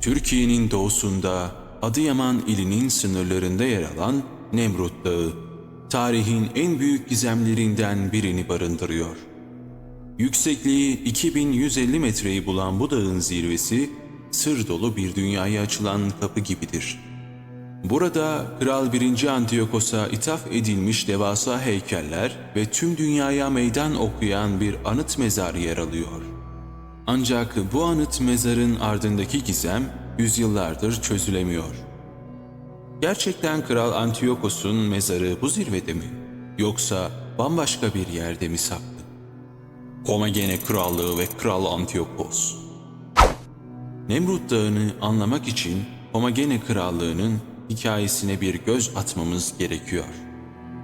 Türkiye'nin doğusunda Adıyaman ilinin sınırlarında yer alan Nemrut Dağı, tarihin en büyük gizemlerinden birini barındırıyor. Yüksekliği 2150 metreyi bulan bu dağın zirvesi, sır dolu bir dünyaya açılan kapı gibidir. Burada Kral 1. Antiyokos'a ithaf edilmiş devasa heykeller ve tüm dünyaya meydan okuyan bir anıt mezar yer alıyor. Ancak bu anıt mezarın ardındaki gizem yüzyıllardır çözülemiyor. Gerçekten Kral Antiyokos'un mezarı bu zirvede mi? Yoksa bambaşka bir yerde mi saklı? Komagene Krallığı ve Kral Antiyokos Nemrut Dağı'nı anlamak için Homagene Krallığı'nın hikayesine bir göz atmamız gerekiyor.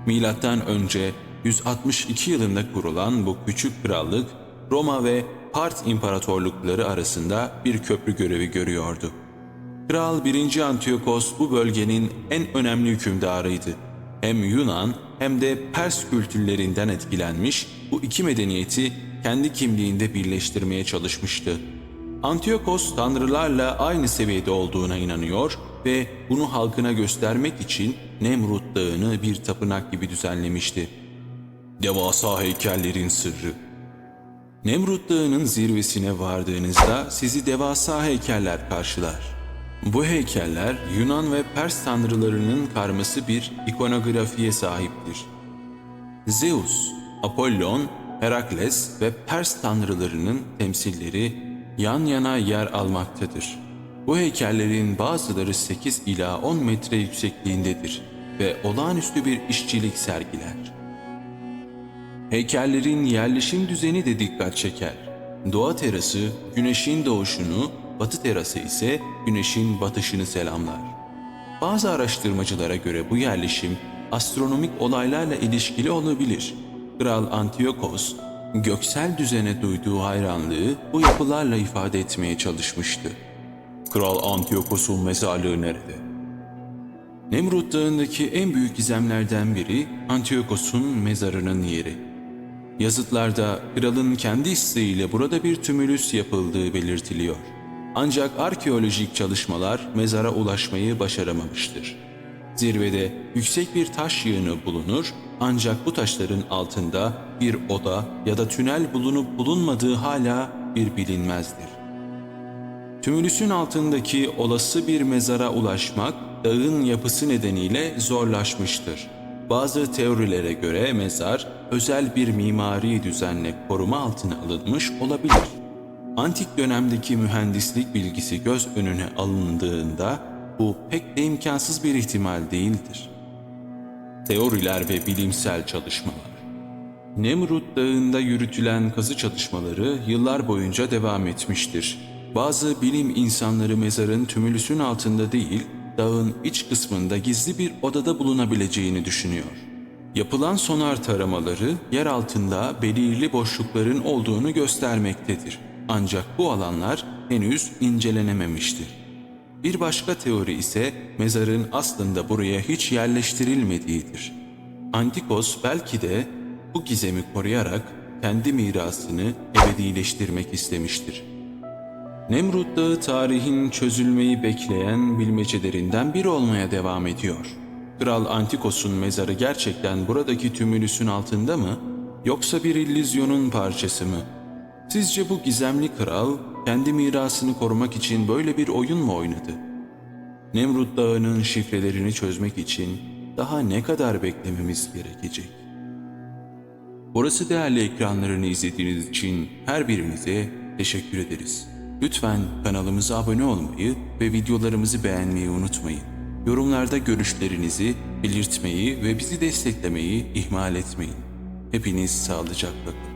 Milattan önce 162 yılında kurulan bu küçük krallık Roma ve Part imparatorlukları arasında bir köprü görevi görüyordu. Kral 1. Antiyokos bu bölgenin en önemli hükümdarıydı. Hem Yunan hem de Pers kültürlerinden etkilenmiş bu iki medeniyeti kendi kimliğinde birleştirmeye çalışmıştı. Antiyokos tanrılarla aynı seviyede olduğuna inanıyor ve bunu halkına göstermek için Nemrut Dağı'nı bir tapınak gibi düzenlemişti. Devasa heykellerin sırrı Nemrut Dağı'nın zirvesine vardığınızda sizi devasa heykeller karşılar. Bu heykeller Yunan ve Pers tanrılarının karması bir ikonografiye sahiptir. Zeus, Apollon, Herakles ve Pers tanrılarının temsilleri yan yana yer almaktadır. Bu heykellerin bazıları 8 ila 10 metre yüksekliğindedir ve olağanüstü bir işçilik sergiler. Heykellerin yerleşim düzeni de dikkat çeker. Doğa terası güneşin doğuşunu, batı terası ise güneşin batışını selamlar. Bazı araştırmacılara göre bu yerleşim astronomik olaylarla ilişkili olabilir. Kral Antiyokos, göksel düzene duyduğu hayranlığı bu yapılarla ifade etmeye çalışmıştı. Kral Antiyokos'un mezarlığı nerede? Nemrut Dağı'ndaki en büyük gizemlerden biri Antiyokos'un mezarının yeri. Yazıtlarda kralın kendi isteğiyle burada bir tümülüs yapıldığı belirtiliyor. Ancak arkeolojik çalışmalar mezara ulaşmayı başaramamıştır. Zirvede yüksek bir taş yığını bulunur ancak bu taşların altında bir oda ya da tünel bulunup bulunmadığı hala bir bilinmezdir. Tümülüsün altındaki olası bir mezara ulaşmak dağın yapısı nedeniyle zorlaşmıştır. Bazı teorilere göre mezar özel bir mimari düzenle koruma altına alınmış olabilir. Antik dönemdeki mühendislik bilgisi göz önüne alındığında bu pek de imkansız bir ihtimal değildir. Teoriler ve bilimsel çalışmalar Nemrut Dağı'nda yürütülen kazı çalışmaları yıllar boyunca devam etmiştir. Bazı bilim insanları mezarın tümülüsün altında değil, dağın iç kısmında gizli bir odada bulunabileceğini düşünüyor. Yapılan sonar taramaları yer altında belirli boşlukların olduğunu göstermektedir. Ancak bu alanlar henüz incelenememiştir. Bir başka teori ise mezarın aslında buraya hiç yerleştirilmediğidir. Antikos belki de bu gizemi koruyarak kendi mirasını ebedileştirmek istemiştir. Nemrut Dağı tarihin çözülmeyi bekleyen bilmecelerinden biri olmaya devam ediyor. Kral Antikos'un mezarı gerçekten buradaki tümülüsün altında mı yoksa bir illüzyonun parçası mı? Sizce bu gizemli kral kendi mirasını korumak için böyle bir oyun mu oynadı? Nemrut Dağı'nın şifrelerini çözmek için daha ne kadar beklememiz gerekecek? Burası değerli ekranlarını izlediğiniz için her birinize teşekkür ederiz. Lütfen kanalımıza abone olmayı ve videolarımızı beğenmeyi unutmayın. Yorumlarda görüşlerinizi belirtmeyi ve bizi desteklemeyi ihmal etmeyin. Hepiniz sağlıcakla kalın.